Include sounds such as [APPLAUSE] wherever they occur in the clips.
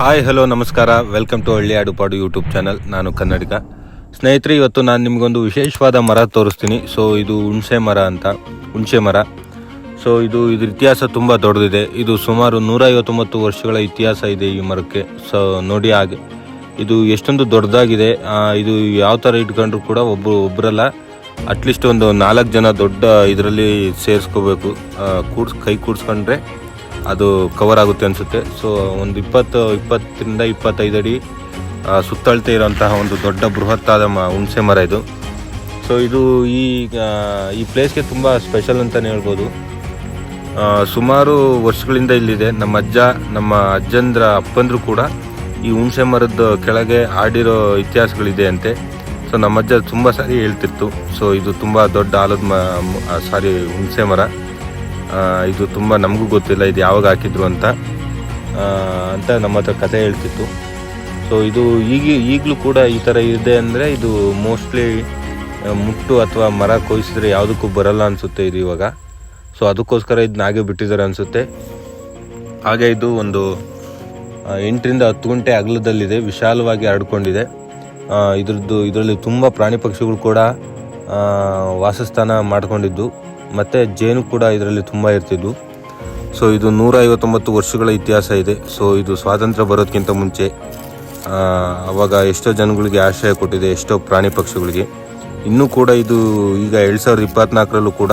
Hi hello ನಮಸ್ಕಾರ. Welcome to ಹಳ್ಳಿ ಆಡುಪಾಡು ಯೂಟ್ಯೂಬ್ ಚಾನಲ್ ನಾನು ಕನ್ನಡಿಗ. ಸ್ನೇಹಿತರೆ, ಇವತ್ತು ನಾನು ನಿಮಗೊಂದು ವಿಶೇಷವಾದ ಮರ ತೋರಿಸ್ತೀನಿ. ಸೊ ಇದು ಹುಣಸೆ ಮರ ಅಂತ. ಹುಣಸೆ ಮರ. ಸೊ ಇದು ಇದ್ರ ಇತಿಹಾಸ ತುಂಬ ದೊಡ್ಡದಿದೆ. ಇದು ಸುಮಾರು ನೂರ ಐವತ್ತೊಂಬತ್ತು ವರ್ಷಗಳ ಇತಿಹಾಸ ಇದೆ ಈ ಮರಕ್ಕೆ. ಸೊ ನೋಡಿ ಹಾಗೆ. ಇದು ಎಷ್ಟೊಂದು ದೊಡ್ಡದಾಗಿದೆ. ಇದು ಯಾವ ಥರ ಇಟ್ಕೊಂಡ್ರು ಕೂಡ ಒಬ್ಬರು ಒಬ್ಬರಲ್ಲ ಅಟ್ಲೀಸ್ಟ್ ಒಂದು ನಾಲ್ಕು ಜನ ದೊಡ್ಡ ಇದರಲ್ಲಿ ಸೇರಿಸ್ಕೋಬೇಕು. ಕೂಡ್ಸ್, ಕೈ ಕೂಡ್ಸ್ಕೊಂಡ್ರೆ ಅದು ಕವರ್ ಆಗುತ್ತೆ ಅನಿಸುತ್ತೆ. ಸೊ ಒಂದು ಇಪ್ಪತ್ತು, ಇಪ್ಪತ್ತರಿಂದ ಇಪ್ಪತ್ತೈದು ಅಡಿ ಸುತ್ತಳತೆ ಇರೋಂತಹ ಒಂದು ದೊಡ್ಡ ಬೃಹತ್ತಾದ ಮ, ಹುಣಸೆ ಮರ ಇದು. ಸೊ ಇದು ಈ ಈ ಪ್ಲೇಸ್ಗೆ ತುಂಬ ಸ್ಪೆಷಲ್ ಅಂತಲೇ ಹೇಳ್ಬೋದು. ಸುಮಾರು ವರ್ಷಗಳಿಂದ ಇಲ್ಲಿದೆ. ನಮ್ಮ ಅಜ್ಜ, ನಮ್ಮ ಅಜ್ಜಂದ್ರ ಅಪ್ಪಂದ್ರು ಕೂಡ ಈ ಹುಣಸೆ ಮರದ ಕೆಳಗೆ ಆಡಿರೋ ಇತಿಹಾಸಗಳಿದೆ ಅಂತೆ. ಸೊ ನಮ್ಮ ಅಜ್ಜ ತುಂಬ ಸಾರಿ ಹೇಳ್ತಿತ್ತು. ಸೊ ಇದು ತುಂಬ ದೊಡ್ಡ ಆಲದ ಮ ಸಾರಿ ಹುಣಸೆ ಮರ. ಇದು ತುಂಬ ನಮಗೂ ಗೊತ್ತಿಲ್ಲ ಇದು ಯಾವಾಗ ಹಾಕಿದ್ರು ಅಂತ. ಅಂತ ನಮ್ಮ ಹತ್ರ ಕತೆ ಹೇಳ್ತಿತ್ತು. ಸೊ ಇದು ಈಗ, ಈಗಲೂ ಕೂಡ ಈ ಥರ ಇದೆ ಅಂದರೆ ಇದು ಮೋಸ್ಟ್ಲಿ ಮುಟ್ಟು ಅಥವಾ ಮರ ಕೊಯ್ಸಿದ್ರೆ ಯಾವುದಕ್ಕೂ ಬರಲ್ಲ ಅನಿಸುತ್ತೆ ಇದು ಇವಾಗ. ಸೊ ಅದಕ್ಕೋಸ್ಕರ ಇದನ್ನ ಹಾಗೆ ಬಿಟ್ಟಿದ್ದಾರೆ ಅನಿಸುತ್ತೆ. ಹಾಗೆ ಇದು ಒಂದು ಎಂಟರಿಂದ ಹತ್ತು ಗಂಟೆ ಅಗಲದಲ್ಲಿದೆ, ವಿಶಾಲವಾಗಿ ಹರಡ್ಕೊಂಡಿದೆ ಇದರದ್ದು, ಇದರಲ್ಲಿ ತುಂಬ ಪ್ರಾಣಿ ಪಕ್ಷಿಗಳು ಕೂಡ ವಾಸಸ್ಥಾನ ಮಾಡ್ಕೊಂಡಿದ್ದು. ಮತ್ತು ಜೇನು ಕೂಡ ಇದರಲ್ಲಿ ತುಂಬ ಇರ್ತಿದ್ವು. ಸೊ ಇದು ನೂರ ಐವತ್ತೊಂಬತ್ತು ವರ್ಷಗಳ ಇತಿಹಾಸ ಇದೆ. ಸೊ ಇದು ಸ್ವಾತಂತ್ರ್ಯ ಬರೋದಕ್ಕಿಂತ ಮುಂಚೆ ಅವಾಗ ಎಷ್ಟೋ ಜನಗಳಿಗೆ ಆಶ್ರಯ ಕೊಟ್ಟಿದೆ, ಎಷ್ಟೋ ಪ್ರಾಣಿ ಪಕ್ಷಿಗಳಿಗೆ. ಇನ್ನೂ ಕೂಡ ಇದು ಈಗ ಎರಡು ಸಾವಿರದ ಇಪ್ಪತ್ತ್ನಾಲ್ಕರಲ್ಲೂ ಕೂಡ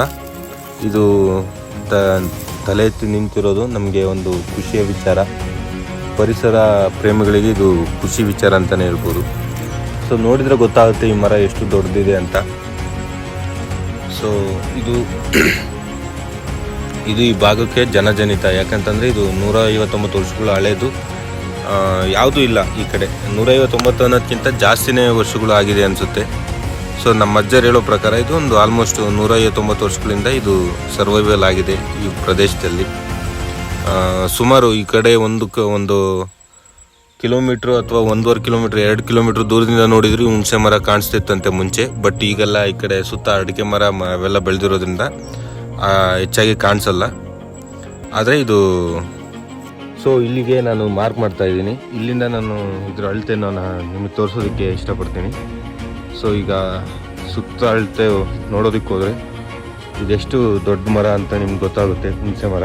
ಇದು ತ, ತಲೆ ಎತ್ತಿ ನಿಂತಿರೋದು ನಮಗೆ ಒಂದು ಖುಷಿಯ ವಿಚಾರ. ಪರಿಸರ ಪ್ರೇಮಿಗಳಿಗೆ ಇದು ಖುಷಿ ವಿಚಾರ ಅಂತಲೇ ಹೇಳ್ಬೋದು. ಸೊ ನೋಡಿದರೆ ಗೊತ್ತಾಗುತ್ತೆ ಈ ಮರ ಎಷ್ಟು ದೊಡ್ಡದಿದೆ ಅಂತ. ಸೊ ಇದು [CLEARS THROAT] ಇದು ಈ ಭಾಗಕ್ಕೆ ಜನಜನಿತ. ಯಾಕಂತಂದರೆ ಇದು ನೂರ ಐವತ್ತೊಂಬತ್ತು ವರ್ಷಗಳು ಹಳೇದು. ಯಾವುದೂ ಇಲ್ಲ ಈ ಕಡೆ. ನೂರ ಐವತ್ತೊಂಬತ್ತು ಅನ್ನೋದಕ್ಕಿಂತ ಜಾಸ್ತಿನೇ ವರ್ಷಗಳು ಆಗಿದೆ ಅನಿಸುತ್ತೆ. ಸೊ ನಮ್ಮ ಅಜ್ಜರು ಹೇಳೋ ಪ್ರಕಾರ ಇದು ಒಂದು ಆಲ್ಮೋಸ್ಟ್ ನೂರ ಐವತ್ತೊಂಬತ್ತು ವರ್ಷಗಳಿಂದ ಇದು ಸರ್ವೈವಲ್ ಆಗಿದೆ ಈ ಪ್ರದೇಶದಲ್ಲಿ. ಸುಮಾರು ಈ ಕಡೆ ಒಂದು ಒಂದು ಕಿಲೋಮೀಟ್ರ್ ಅಥವಾ ಒಂದೂವರೆ ಕಿಲೋಮೀಟ್ರ್, ಎರಡು ಕಿಲೋಮೀಟ್ರ್ ದೂರದಿಂದ ನೋಡಿದ್ರೆ ಹುಣಸೆ ಮರ ಕಾಣಿಸ್ತಿತ್ತಂತೆ ಮುಂಚೆ. ಬಟ್ ಈಗೆಲ್ಲ ಈ ಕಡೆ ಸುತ್ತ ಅಡಿಕೆ ಮರ ಅವೆಲ್ಲ ಬೆಳೆದಿರೋದ್ರಿಂದ ಹೆಚ್ಚಾಗಿ ಕಾಣಿಸಲ್ಲ. ಆದರೆ ಇದು ಸೊ ಇಲ್ಲಿಗೆ ನಾನು ಮಾರ್ಕ್ ಮಾಡ್ತಾ ಇದ್ದೀನಿ. ಇಲ್ಲಿಂದ ನಾನು ಇದ್ರ ಅಳತೆನ ನಿಮಗೆ ತೋರಿಸೋದಕ್ಕೆ ಇಷ್ಟಪಡ್ತೀನಿ. ಸೊ ಈಗ ಸುತ್ತ ಅಳತೆ ನೋಡೋದಕ್ಕೆ ಹೋದರೆ, ಇದೆಷ್ಟು ದೊಡ್ಡ ಮರ ಅಂತ ನಿಮ್ಗೆ ಗೊತ್ತಾಗುತ್ತೆ, ಹುಣಸೆ ಮರ.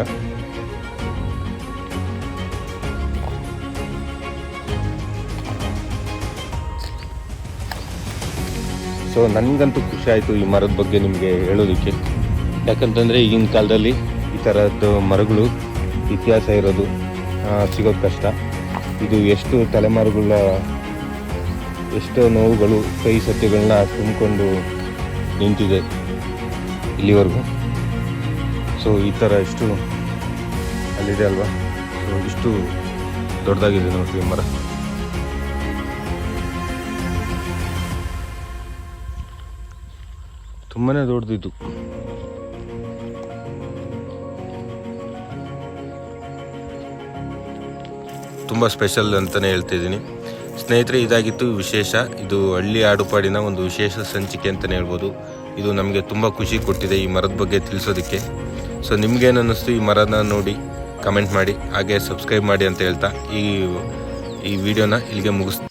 ಸೊ ನನಗಂತೂ ಖುಷಿ ಆಯಿತು ಈ ಮರದ ಬಗ್ಗೆ ನಿಮಗೆ ಹೇಳೋದಕ್ಕೆ. ಯಾಕಂತಂದರೆ ಈಗಿನ ಕಾಲದಲ್ಲಿ ಈ ಥರದ್ದು ಮರಗಳು ಇತಿಹಾಸ ಇರೋದು ಸಿಗೋದು ಕಷ್ಟ. ಇದು ಎಷ್ಟು ತಲೆಮಾರುಗಳ, ಎಷ್ಟೋ ನೋವುಗಳು, ಕೈ ಸತ್ಯಗಳನ್ನ ತುಂಬಿಕೊಂಡು ನಿಂತಿದೆ ಇಲ್ಲಿವರೆಗೂ. ಸೊ ಈ ಥರ ಎಷ್ಟು ಅಲ್ಲಿದೆ ಅಲ್ವಾ? ಸೊ ಇಷ್ಟು ದೊಡ್ಡದಾಗಿದೆ ನೋಡಿ ಮರ. ತುಂಬಾನೇ ದೊಡ್ಡದಿದ್ದು. ತುಂಬ ಸ್ಪೆಷಲ್ ಅಂತಲೇ ಹೇಳ್ತಿದ್ದೀನಿ. ಸ್ನೇಹಿತರೆ, ಇದಾಗಿತ್ತು ವಿಶೇಷ. ಇದು ಹಳ್ಳಿ ಆಡುಪಾಡಿನ ಒಂದು ವಿಶೇಷ ಸಂಚಿಕೆ ಅಂತಲೇ ಹೇಳ್ಬೋದು. ಇದು ನಮಗೆ ತುಂಬ ಖುಷಿ ಕೊಟ್ಟಿದೆ ಈ ಮರದ ಬಗ್ಗೆ ತಿಳಿಸೋದಕ್ಕೆ. ಸೊ ನಿಮ್ಗೇನು ಅನ್ನಿಸ್ತು ಈ ಮರನ ನೋಡಿ ಕಮೆಂಟ್ ಮಾಡಿ, ಹಾಗೆ ಸಬ್ಸ್ಕ್ರೈಬ್ ಮಾಡಿ ಅಂತ ಹೇಳ್ತಾ ಈ ಈ ವಿಡಿಯೋನ ಇಲ್ಲಿಗೆ ಮುಗಿಸ್